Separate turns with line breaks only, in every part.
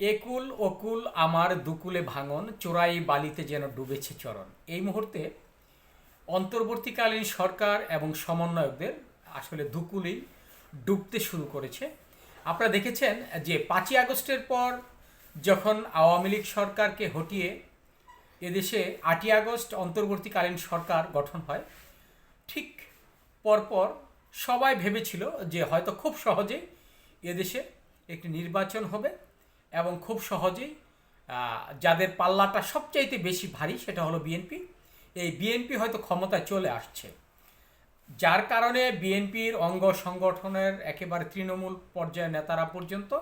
একুল অকুল আমার দুকুলে ভাঙন, চোরাই বালিতে যেন ডুবেছে চরণ। এই মুহূর্তে অন্তর্বর্তীকালীন সরকার এবং সমন্বয়কদের আসলে দুকুলেই ডুবতে শুরু করেছে। আপনারা দেখেছেন যে পাঁচই আগস্টের পর যখন আওয়ামী লীগ সরকারকে হটিয়ে এদেশে আটই আগস্ট অন্তর্বর্তীকালীন সরকার গঠন হয়, ঠিক পরপর সবাই ভেবেছিল যে হয়তো খুব সহজেই এদেশে একটি নির্বাচন হবে। এবং খুব সহজেই যাদের পাল্লাটা সবচাইতে বেশি ভারী সেটা হলো বিএনপি। এই বিএনপি হয়তো ক্ষমতায় চলে আসছে। যার কারণে বিএনপির অঙ্গ সংগঠনের একেবারে তৃণমূল পর্যায়ের নেতারা পর্যন্ত,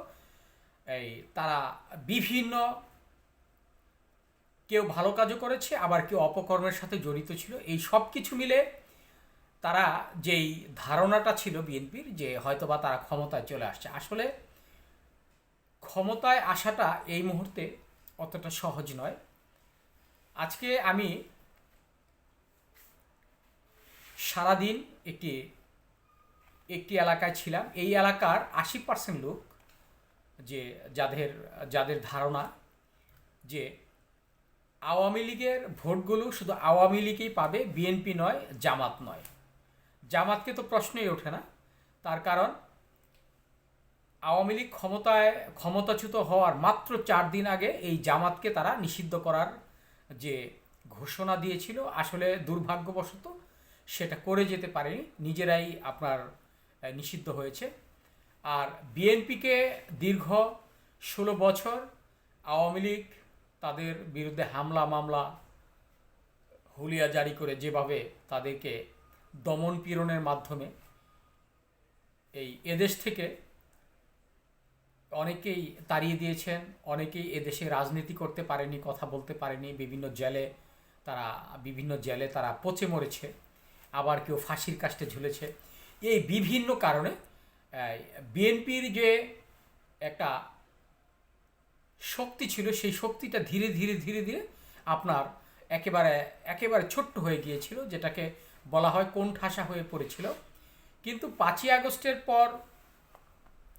এই তারা বিভিন্ন কেউ ভালো কাজও করেছে, আবার কেউ অপকর্মের সাথে জড়িত ছিল। এই সব কিছু মিলে তারা যেই ধারণাটা ছিল বিএনপির যে হয়তোবা তারা ক্ষমতায় চলে আসছে। আসলে ক্ষমতায় আসাটা এই মুহূর্তে অতটা সহজ নয়। আজকে আমি সারাদিন একটি একটি এলাকায় ছিলাম। এই এলাকার আশি পার্সেন্ট লোক যে যাদের যাদের ধারণা যে আওয়ামী লীগের ভোটগুলো শুধু আওয়ামী লীগই পাবে, বিএনপি নয়, জামাত নয়। জামাতকে তো প্রশ্নই ওঠে না। তার কারণ আওয়ামী লীগ ক্ষমতায় ক্ষমতাচ্যুত হওয়ার মাত্র চার দিন আগে এই জামাতকে তারা নিষিদ্ধ করার যে ঘোষণা দিয়েছিল, আসলে দুর্ভাগ্যবশত সেটা করে যেতে পারেনি। নিজেরাই আপনার নিষিদ্ধ হয়েছে। আর বিএনপিকে দীর্ঘ ষোলো বছর আওয়ামী লীগ তাদের বিরুদ্ধে হামলা মামলা হুলিয়া জারি করে যেভাবে তাদেরকে দমন পীড়নের মাধ্যমে এই এদেশ থেকে অনেকেই তাড়িয়ে দিয়েছেন, অনেকেই এদেশে রাজনীতি করতে পারেনি, কথা বলতে পারেনি, বিভিন্ন জেলে তারা, বিভিন্ন জেলে তারা পচে মরেছে, আবার কেউ ফাঁসির কাষ্টে ঝুলেছে। এই বিভিন্ন কারণে বিএনপির যে একটা শক্তি ছিল, সেই শক্তিটা ধীরে ধীরে ধীরে ধীরে আপনার একেবারে একেবারে ছোট্ট হয়ে গিয়েছিল, যেটাকে বলা হয় কোন ঠাসা হয়ে পড়েছিল। কিন্তু পাঁচই আগস্টের পর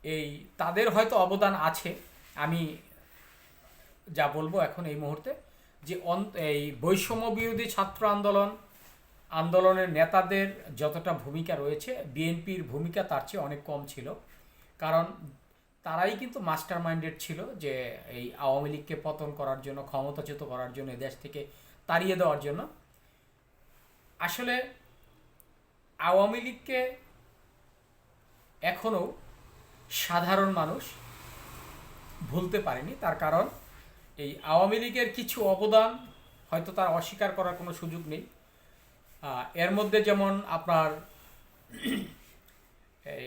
এই তাদের হয়তো অবদান আছে। আমি যা বলব এখন এই মুহূর্তে যে এই বৈষম্য বিরোধী ছাত্র আন্দোলন, আন্দোলনের নেতাদের যতটা ভূমিকা রয়েছে, বিএনপির ভূমিকা তার চেয়ে অনেক কম ছিল। কারণ তারাই কিন্তু মাস্টার মাইন্ডেড ছিল যে এই আওয়ামী লীগকে পতন করার জন্য, ক্ষমতাচ্যুত করার জন্য, দেশ থেকে তাড়িয়ে দেওয়ার জন্য। আসলে আওয়ামী লীগকে এখনও সাধারণ মানুষ ভুলতে পারেনি। তার কারণ এই আওয়ামী লীগের কিছু অবদান হয়তো তার অস্বীকার করার কোনো সুযোগ নেই। এর মধ্যে যেমন আপনার এই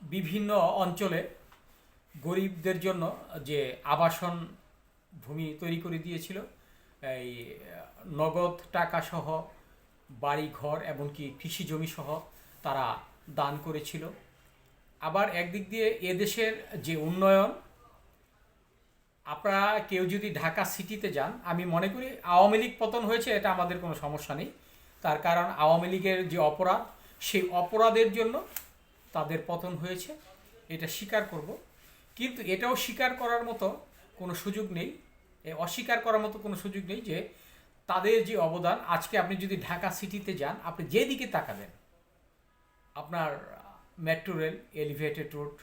বিভিন্ন অঞ্চলে গরিবদের জন্য যে আবাসন ভূমি তৈরি করে দিয়েছিল, এই নগদ টাকা সহ বাড়ি ঘর এমনকি কৃষি জমি সহ তারা দান করেছিল। আবার একদিক দিয়ে এদেশের যে উন্নয়ন, আপনারা কেউ যদি ঢাকা সিটিতে যান, আমি মনে করি আওয়ামী লীগ পতন হয়েছে, এটা আমাদের কোনো সমস্যা নেই। তার কারণ আওয়ামী লীগের যে অপরাধ, সেই অপরাধের জন্য তাদের পতন হয়েছে, এটা স্বীকার করব। কিন্তু এটাও স্বীকার করার মতো কোনো সুযোগ নেই অস্বীকার করার মতো কোনো সুযোগ নেই যে তাদের যে অবদান, আজকে আপনি যদি ঢাকা সিটিতে যান, আপনি যেদিকে তাকাবেন, আপনার মেট্রো রেল, এলিভেটেড রোড,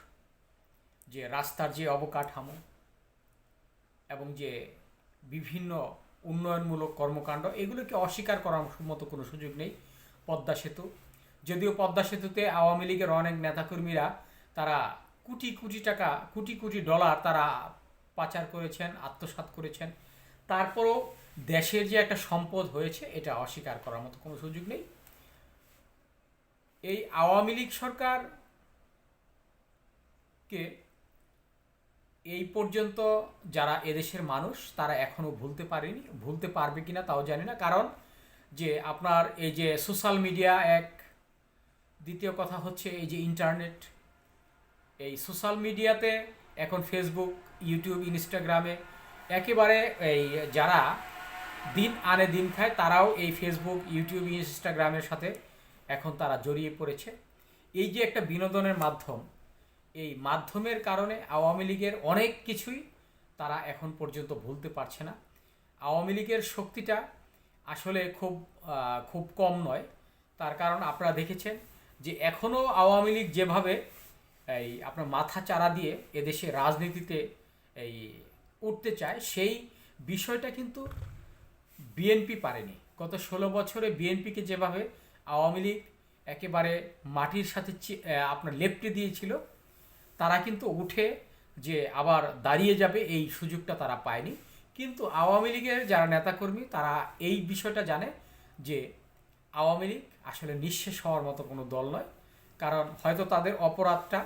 যে রাস্তার যে অবকাঠামো এবং যে বিভিন্ন উন্নয়নমূলক কর্মকাণ্ড, এগুলোকে অস্বীকার করার মতো কোনো সুযোগ নেই। পদ্মা সেতু, যদিও পদ্মা সেতুতে আওয়ামী লীগের অনেক নেতাকর্মীরা তারা কোটি কোটি টাকা, কোটি কোটি ডলার তারা পাচার করেছেন, আত্মসাৎ করেছেন। তারপরও দেশের যে একটা সম্পদ হয়েছে, এটা অস্বীকার করার মতো কোনো সুযোগ নেই। এই আওয়ামী লীগ সরকারকে এই পর্যন্ত যারা এদেশের মানুষ, তারা এখনও ভুলতে পারেনি। ভুলতে পারবে কিনা তাও জানি না। কারণ যে আপনার এই যে সোশ্যাল মিডিয়া এক, দ্বিতীয় কথা হচ্ছে এই যে ইন্টারনেট। এই সোশ্যাল মিডিয়াতে এখন ফেসবুক, ইউটিউব, ইনস্টাগ্রামে একেবারে এই যারা দিন আনে দিন খায়, তারাও এই ফেসবুক, ইউটিউব, ইনস্টাগ্রামের সাথে এখন তারা জড়িয়ে পড়েছে। এই যে একটা বিনোদনের মাধ্যম, এই মাধ্যমের কারণে আওয়ামী লীগের অনেক কিছুই তারা এখন পর্যন্ত ভুলতে পারছে না। আওয়ামী লীগের শক্তিটা আসলে খুব খুব কম নয়। তার কারণ আপনারা দেখেছেন যে এখনও আওয়ামী লীগ যেভাবে এই আপনার মাথা চারা দিয়ে এদেশে রাজনীতিতে এই উঠতে চায়, সেই বিষয়টা কিন্তু বিএনপি পারেনি। গত ষোলো বছরে বিএনপিকে যেভাবে আওয়ামী লীগ একেবারে মাটির সাথে আপনার লেপটে দিয়েছিল। তারা কিন্তু উঠে যে আবার দাঁড়িয়ে যাবে, এই সুযোগটা তারা পায়নি। কিন্তু আওয়ামী লীগের যারা নেতাকর্মী, তারা এই বিষয়টা জানে যে আওয়ামী লীগ আসলে নিঃশেষ হওয়ার মতো কোনো দল নয়। কারণ হয়তো তাদের অপরাধটা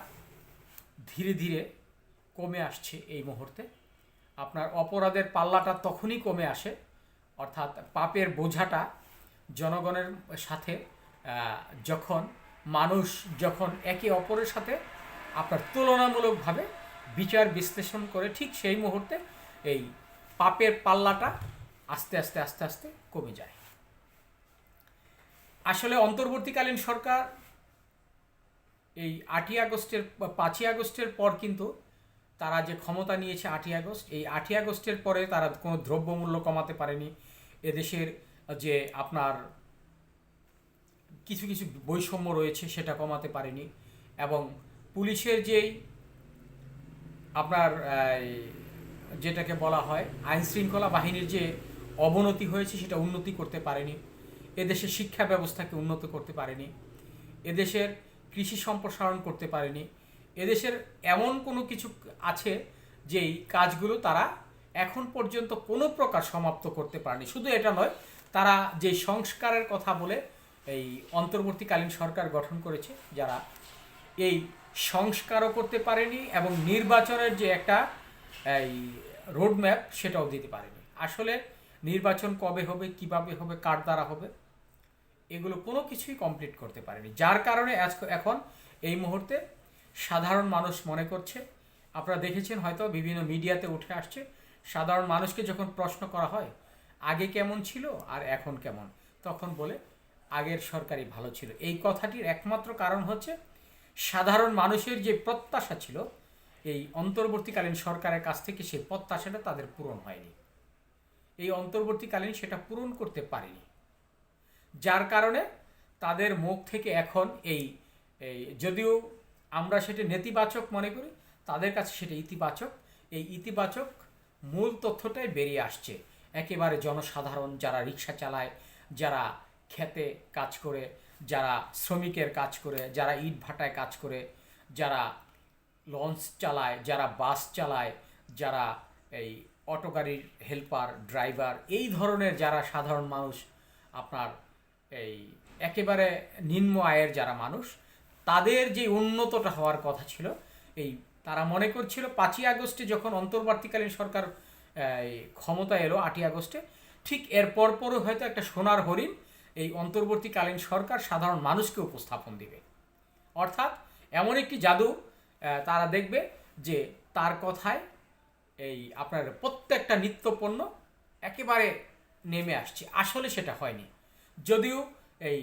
ধীরে ধীরে কমে আসছে এই মুহূর্তে। আপনার অপরাধের পাল্লাটা তখনই কমে আসে, অর্থাৎ পাপের বোঝাটা জনগণের সাথে যখন মানুষ যখন একে অপরের সাথে আপনার তুলনামূলকভাবে বিচার বিশ্লেষণ করে ঠিক সেই মুহূর্তে এই পাপের পাল্লাটা আস্তে আস্তে আস্তে আস্তে কমে যায়। আসলে অন্তর্বর্তীকালীন সরকার এই আটই আগস্টের, পাঁচই আগস্টের পর কিন্তু তারা যে ক্ষমতা নিয়েছে আটই আগস্ট, এই আটই আগস্টের পরে তারা কোনো দ্রব্যমূল্য কমাতে পারেনি। এদেশের যে আপনার কিছু কিছু বৈষম্য রয়েছে, সেটা কমাতে পারেনি এবং পুলিশের যেই আপনার যেটাকে বলা হয় আইন শৃঙ্খলা বাহিনীর যে অবনতি হয়েছে, সেটা উন্নতি করতে পারেনি। এদেশের শিক্ষা ব্যবস্থাকে উন্নত করতে পারেনি। এদেশের কৃষি সম্প্রসারণ করতে পারেনি। এদেশের এমন কোনো কিছু আছে যেই কাজগুলো তারা এখন পর্যন্ত কোনো প্রকার সমাপ্ত করতে পারেনি। শুধু এটা নয় তারা যে সংস্কারের কথা বলে এই অন্তর্বর্তীকালীন সরকার গঠন করেছে, যারা এই সংস্কারও করতে পারেনি এবং নির্বাচনের যে একটা এই রোডম্যাপ সেটাও দিতে পারেনি। আসলে নির্বাচন কবে হবে, কীভাবে হবে, কার দ্বারা হবে, এগুলো কোনো কিছুই কমপ্লিট করতে পারেনি। যার কারণে এখন এই মুহূর্তে সাধারণ মানুষ মনে করছে, আপনারা দেখেছেন হয়তো বিভিন্ন মিডিয়াতে উঠে আসছে, সাধারণ মানুষকে যখন প্রশ্ন করা হয় আগে কেমন ছিল আর এখন কেমন? তখন বলে, আগের সরকারই ভালো ছিল। এই কথাটির একমাত্র কারণ হচ্ছে, সাধারণ মানুষের যে প্রত্যাশা ছিল, এই অন্তর্বর্তীকালীন সরকারের কাছ থেকে সেই প্রত্যাশাটা তাদের পূরণ হয়নি। এই অন্তর্বর্তীকালীন সেটা পূরণ করতে পারেনি। যার কারণে তাদের মুখ থেকে এখন এই যদিও আমরা সেটা নেতিবাচক মনে করি, তাদের কাছে সেটা ইতিবাচক। এই ইতিবাচক মূল তথ্যটাই বেরিয়ে আসছে। একেবারে জনসাধারণ যারা রিক্সা চালায়, যারা খেতে কাজ করে, যারা শ্রমিকের কাজ করে, যারা ইট ভাটায় কাজ করে, যারা লঞ্চ চালায়, যারা বাস চালায়, যারা এই অটো গাড়ির হেল্পার, ড্রাইভার, এই ধরনের যারা সাধারণ মানুষ, আপনার এই একেবারে নিম্ন আয়ের যারা মানুষ, তাদের যে উন্নতটা হওয়ার কথা ছিল, এই তারা মনে করছিল পাঁচই আগস্টে যখন অন্তর্বর্তীকালীন সরকার ক্ষমতা এলো আটই আগস্টে। ঠিক এর পরপরও হয়তো একটা সোনার হরিণ এই অন্তর্বর্তীকালীন সরকার সাধারণ মানুষকে উপস্থাপন দিবে। অর্থাৎ এমন একটি জাদু তারা দেখবে যে তার কথায় এই আপনার প্রত্যেকটা নিত্যপণ্য একেবারে নেমে আসছে। আসলে সেটা হয়নি। যদিও এই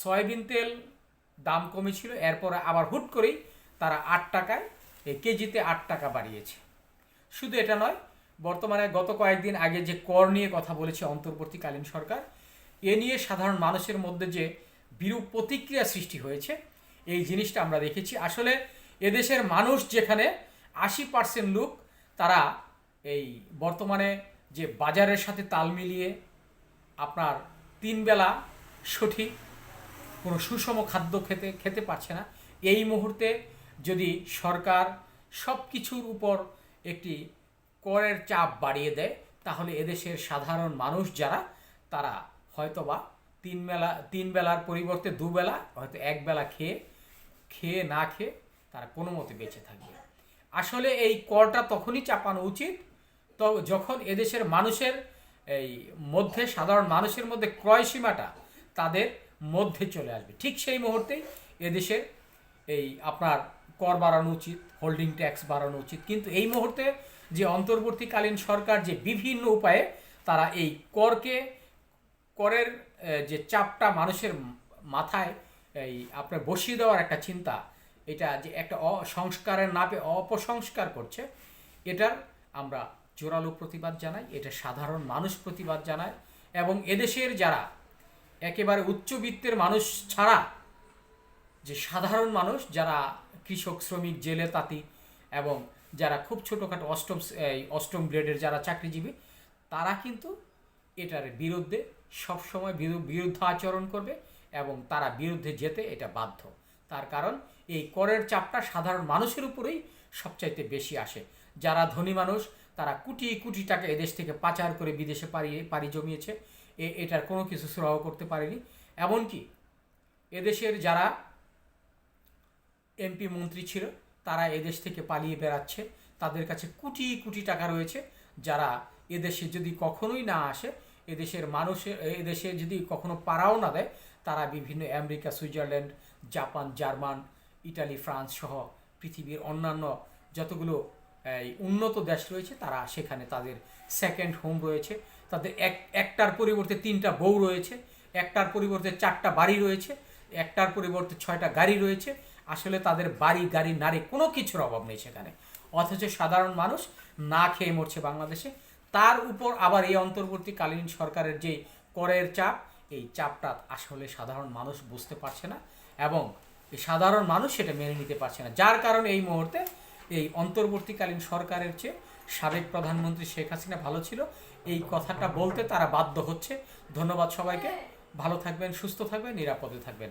সয়াবিন তেল দাম কমেছিল, এরপরে আবার হুট করেই তারা আট টাকায় কেজিতে আট টাকা বাড়িয়েছে। শুধু এটা নয় বর্তমানে গত কয়েকদিন আগে যে কর নিয়ে কথা বলেছে অন্তর্বর্তীকালীন সরকার, এ নিয়ে সাধারণ মানুষের মধ্যে যে বিরূপ প্রতিক্রিয়া সৃষ্টি হয়েছে, এই জিনিসটা আমরা দেখেছি। আসলে এদেশের মানুষ যেখানে আশি পার্সেন্ট লোক, তারা এই বর্তমানে যে বাজারের সাথে তাল মিলিয়ে আপনার তিন বেলা সঠিক কোনো সুষম খাদ্য খেতে খেতে পারছে না। এই মুহূর্তে যদি সরকার সব কিছুর উপর একটি করের চাপ বাড়িয়ে দেয়, তাহলে এদেশের সাধারণ মানুষ যারা, তারা হয়তোবা তিন বেলা, তিন বেলার পরিবর্তে দুবেলা হয়তো এক বেলা খেয়ে খেয়ে না খেয়ে তারা কোনো মতে বেঁচে থাকবে। আসলে এই করটা তখনই চাপানো উচিত, তো যখন এদেশের মানুষের, এই মধ্যে, সাধারণ মানুষের মধ্যে ক্রয় সীমাটা তাদের মধ্যে চলে আসবে। ঠিক সেই মুহূর্তেই এদেশের এই আপনার কর বাড়ানো উচিত হোল্ডিং ট্যাক্স বাড়ানো উচিত, কিন্তু এই মুহূর্তে যে অন্তর্বর্তীকালীন সরকার যে বিভিন্ন উপায়ে তারা এই করকে, করের যে চাপটা মানুষের মাথায়, এই আপনার বসিয়ে দেওয়ার একটা চিন্তা, এটা যে একটা অসংস্কারের নাপে অপসংস্কার করছে, এটার আমরা জোরালো প্রতিবাদ জানাই, এটা সাধারণ মানুষ প্রতিবাদ জানায়, এবং এদেশের যারা একেবারে উচ্চবিত্তের মানুষ ছাড়া, যে সাধারণ মানুষ যারা কৃষক, শ্রমিক, জেলে, তাঁতি এবং যারা খুব ছোটোখাটো অষ্টম অষ্টম গ্রেডের যারা চাকরিজীবী, তারা কিন্তু এটার বিরুদ্ধে সবসময় বিরু- বিরুদ্ধ আচরণ করবে এবং তারা বিরুদ্ধে যেতে এটা বাধ্য। তার কারণ এই করের চাপটা সাধারণ মানুষের উপরেই সবচাইতে বেশি আসে। যারা ধনী মানুষ, তারা কোটি কোটি টাকা এদেশ থেকে পাচার করে বিদেশে পাড়ি পাড়ি জমিয়েছে। এ, এটার কোনো কিছু সুরাহ করতে পারেনি। এমনকি এদেশের যারা এমপি মন্ত্রী ছিল তারা এদেশ থেকে পালিয়ে বেড়াচ্ছে। তাদের কাছে কোটি কোটি টাকা রয়েছে। যারা এদেশে যদি কখনোই না আসে এদেশের মানুষের এদেশে যদি কখনো পাড়াও না দেয় তারা বিভিন্ন America Switzerland Japan German Italy France সহ পৃথিবীর অন্যান্য যতগুলো এই, উন্নত দেশ রয়েছে তারা সেখানে তাদের সেকেন্ড হোম রয়েছে। তাদের এক একটার পরিবর্তে তিনটা বউ রয়েছে একটার পরিবর্তে চারটা বাড়ি রয়েছে একটার পরিবর্তে ছয়টা গাড়ি রয়েছে। আসলে তাদের বাড়ি, গাড়ি, নারী কোনো কিছুর অভাব নেই সেখানে। অথচ সাধারণ মানুষ না খেয়ে মরছে বাংলাদেশে। তার উপর আবার এই অন্তর্বর্তীকালীন সরকারের যে করের চাপ, এই চাপটা আসলে সাধারণ মানুষ বুঝতে পারছে না এবং সাধারণ মানুষ সেটা মেনে নিতে পারছে না। যার কারণে এই মুহূর্তে এই অন্তর্বর্তীকালীন সরকারের চেয়ে সাবেক প্রধানমন্ত্রী শেখ হাসিনা ভালো ছিল। এই কথাটা বলতে তারা বাধ্য হচ্ছে। ধন্যবাদ সবাইকে। ভালো থাকবেন, সুস্থ থাকবেন, নিরাপদে থাকবেন।